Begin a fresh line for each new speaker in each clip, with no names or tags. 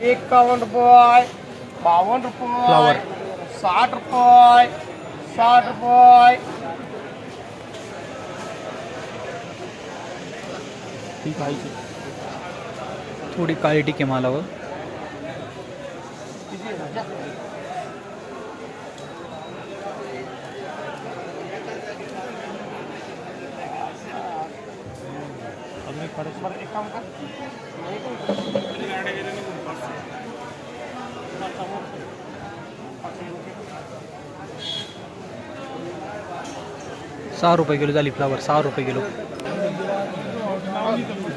एकावन्न रुपये बावन्न. रुपये साठ रुपये साठ रुपये
थोडी काळी टिके मालावर
बरं, एक काम कर.
सहा रुपये किलो झाली फ्लावर सहा रुपये किलो.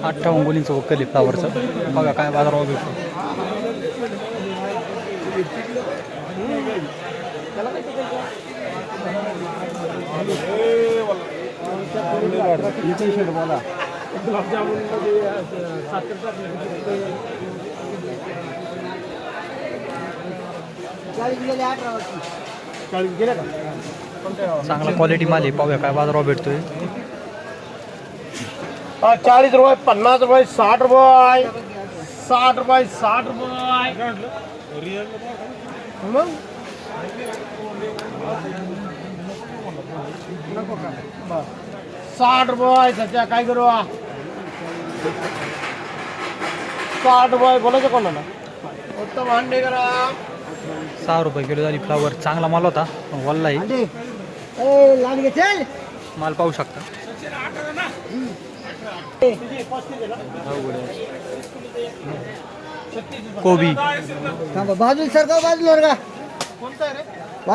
अठ्ठावन्न गुणीचं वक्कल आहे फ्लावरचं बघा काय बाजारावर भेटतो. चांगला क्वालिटी माल आहे. पाहूया काय बाजारावर भेटतोय.
चाळीस रुपये पन्नास रुपये साठ रुपये. साठ रुपये साठ रुपये. मग. साठ रुपये सध्या काय करू? साठ रुपये बोलायचं कोणाला? उत्तम भांडे करा
सहा रुपये किलो झाली फ्लावर चांगला माल होता. वल्ला आहे माल पाहू शकता. कोबी.
सरकार बाजूला वर का?
कोणता आहे रे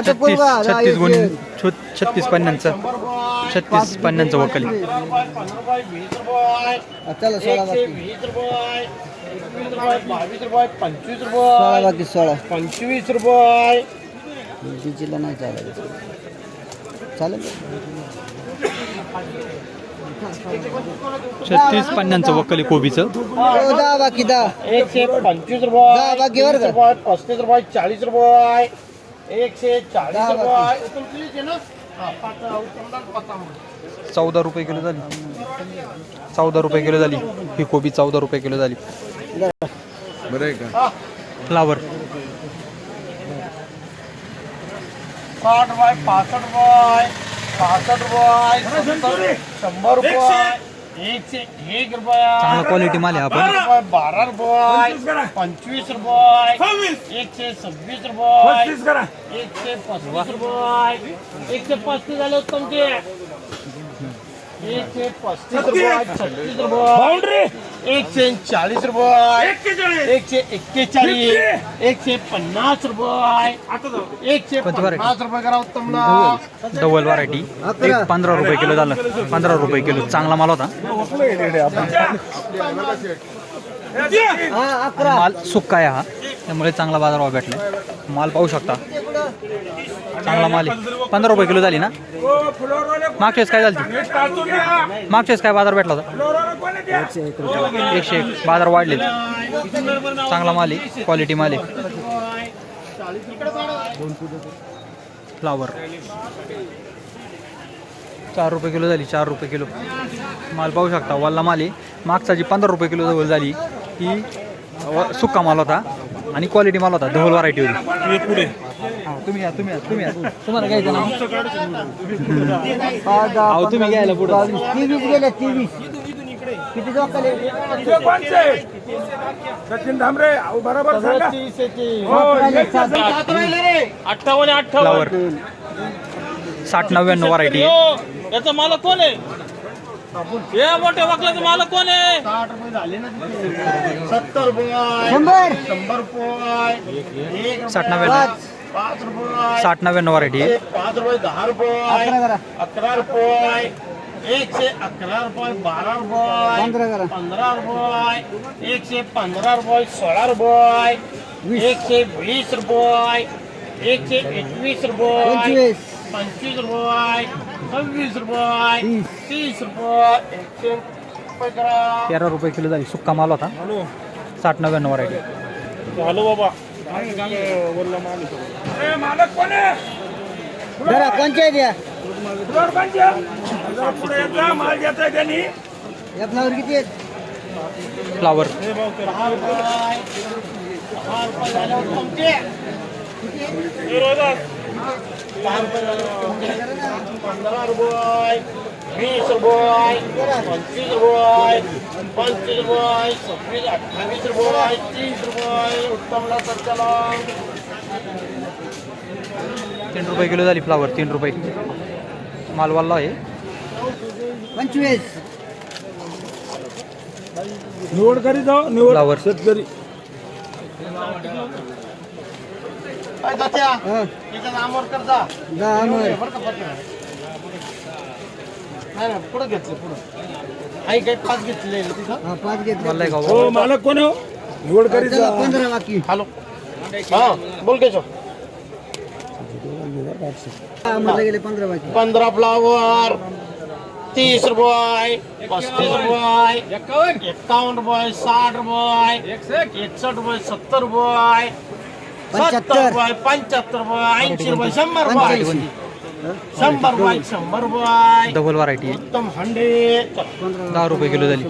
छत्तीस छत्तीस गुण छत्तीस
रुपये
छत्तीस पन्नासचं वकल
पंचवीस
सोळा
रुपये पंचवीस रुपये
नाही चालायचं. चालेल.
छत्तीस पन्नासचं वकल आहे कोबीचं.
हो दहा बाकी दहा.
एकशे पंचवीस
दहा
रुपये
बाकी बरं का?
तीस रुपये पस्तीस रुपये चाळीस रुपये. एकशे चाळीस
दहा
रुपये. आहे ना हा, पाच पाच.
चौदा रुपये किलो झाली. चौदा रुपये किलो झाली. ही कोबी चौदा रुपये किलो झाली.
हा,
फ्लावर
साठ रुपये पासष्ट रुपये पासष्ट रुपये शंभर रुपये एकशे एक रुपया।
क्वालिटी माल आहे आपण.
रुपये बारा रुपये पंचवीस रुपये एकशे सव्वीस रुपये एकशे पस्तीस रुपये एकशे पस्तीस झाले तुमचे एकशे पस्तीस रुपये छत्तीस रुपये. एकशे चाळीस रुपये. एकशे एक्केचाळीस. एकशे. पन्नास रुपये. एकशे? पन्नास रुपये करा उत्तमला
डबल व्हरायटी एक पंधरा रुपये किलो झालं. पंधरा रुपये किलो. चांगला माल होता.
हा
माल सुक्का आहे हा. त्यामुळे चांगला बाजारभाव भेटला. माल पाहू शकता. चांगला माल आहे. पंधरा रुपये किलो झाली ना? मागच्या वेळेस काय झाली मागच्या काय बाजार भेटला होता? एकशे एक. बाजार वाढले चांगला माल आहे क्वालिटी माल आहे. फ्लावर चार रुपये किलो झाली चार रुपये किलो. माल पाहू शकता वल्ला माल आहे. मागचा जी पंधरा रुपये किलो जवळ झाली ही सुक्का माल होता आणि क्वालिटी माल होता धवल व्हरायटी होती. तुम्ही या तुम्ही या तुम्ही या. तुम्हाला घ्यायचं ना
हा, दहा,
अहो, तुम्ही घ्यायला पुढं.
बावीस, तेवीस गेले तेवीस किती
सचिन धामरे अहो बरोबर सांगा.
अठ्ठावन्न
फ्लावर
अठ्ठावन्न.
साठ नव्याण्णव व्हरायटी
याचा मालक कोण आहे? हे मोठ्या वाकल्याचा मालक कोण आहे?
साठ रुपये झाले ना तिथे. सत्तर रुपये
शंभर.
साठ नव्याण्णव. साठ नव्याण्णव व्हरायटी आहे.
पाच रुपये दहा रुपये.
अकरा करा
अकरा रुपये. एकशे अकरा रुपये बारा रुपये.
पंधरा
रुपये. एकशे पंधरा रुपये सोळा रुपये. एकशे वीस रुपये. एकशे एकवीस रुपये.
पंचवीस.
रुपये. सव्वीस रुपये.
तीस.
रुपये. एकशे
तेरा रुपये किलो झाली. सुक्का माल होता. साठ नव्याण्णव व्हरायटी
हॅलो बाबा.
मालक कोण आहे
जरा पंचायत या.
आहे. जरा पुढे येत जा, माल घेतोय त्यांनी
या फ्लावर किती आहेत?
फ्लावर
दहा पंधरा रुपये वीस रुपये पंचवीस रुपये पंचवीस रुपये सव्वीस अठ्ठावीस रुपये तीस रुपये उत्तमला
तीन रुपये किलो झाली फ्लावर तीन रुपये. मालवाला आहे.
पंचवीस.
निवड करी जाऊ निवड.
फ्लावर
शेतकरी.
पुढं घेतलं पुढं. आई काही पाच घेतले तिथं.
हा पाच घेतले.
हो मालक कोण हो? निवड करी
चला
जा
पंधरा बाकी.
हॅलो. हा बोल केशव.
पंधरा
फ्लावर तीस रुपये पस्तीस रुपये एक्कावन्न रुपये साठ रुपये एकसष्ट रुपये सत्तर रुपये
पंच्याहत्तर.
रुपये पंच्याहत्तर रुपये ऐंशी रुपये शंभर रुपये. शंभर रुपये शंभर रुपये.
डबल व्हरायटी आहे
उत्तम हंडे.
दहा रुपये किलो झाली.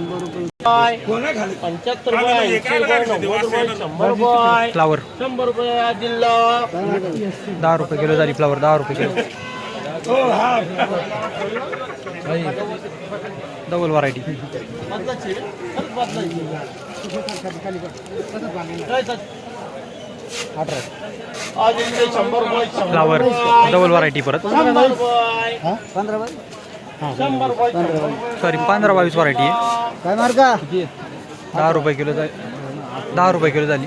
पंच्याहत्तर रुपये ऐंशी रुपये नव्वद रुपये शंभर रुपये.
फ्लावर
शंभर रुपये जिल्हा
दहा रुपये किलो झाली फ्लावर दहा रुपये किलो.
हो हा.
डबल व्हरायटी
बदलायची.
फ्लावर. डबल व्हरायटी परत.
पंधरा.
सॉरी पंधरा बावीस व्हरायटी आहे.
काय मार्का
दहा रुपये किलो झाली. दहा रुपये किलो झाली.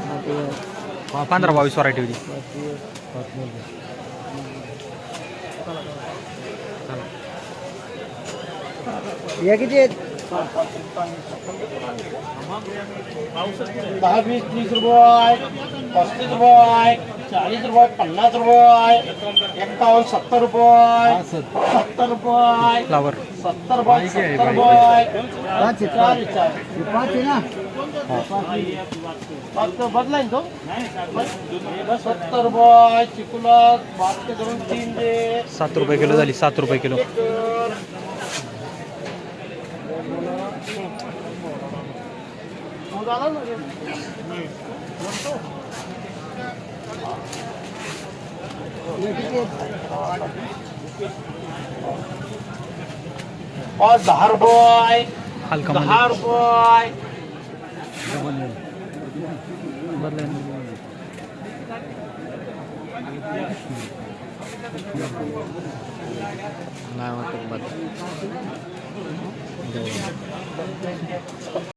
पंधरा बावीस व्हरायटी होती.
या किती आहेत?
दहा वीस तीस रुपये पस्तीस रुपये चाळीस रुपये पन्नास रुपये एक्कावन्न सत्तर रुपये सत्तर रुपये सत्तर रुपये सत्तर रुपये चार
पाच.
बदलाय तो? सत्तर रुपये चिकुला धरून तीन
सात रुपये किलो झाली सात रुपये किलो.
झाला ना रे.
या किती आहेत
और दहा रुपये
हलका
दहा रुपये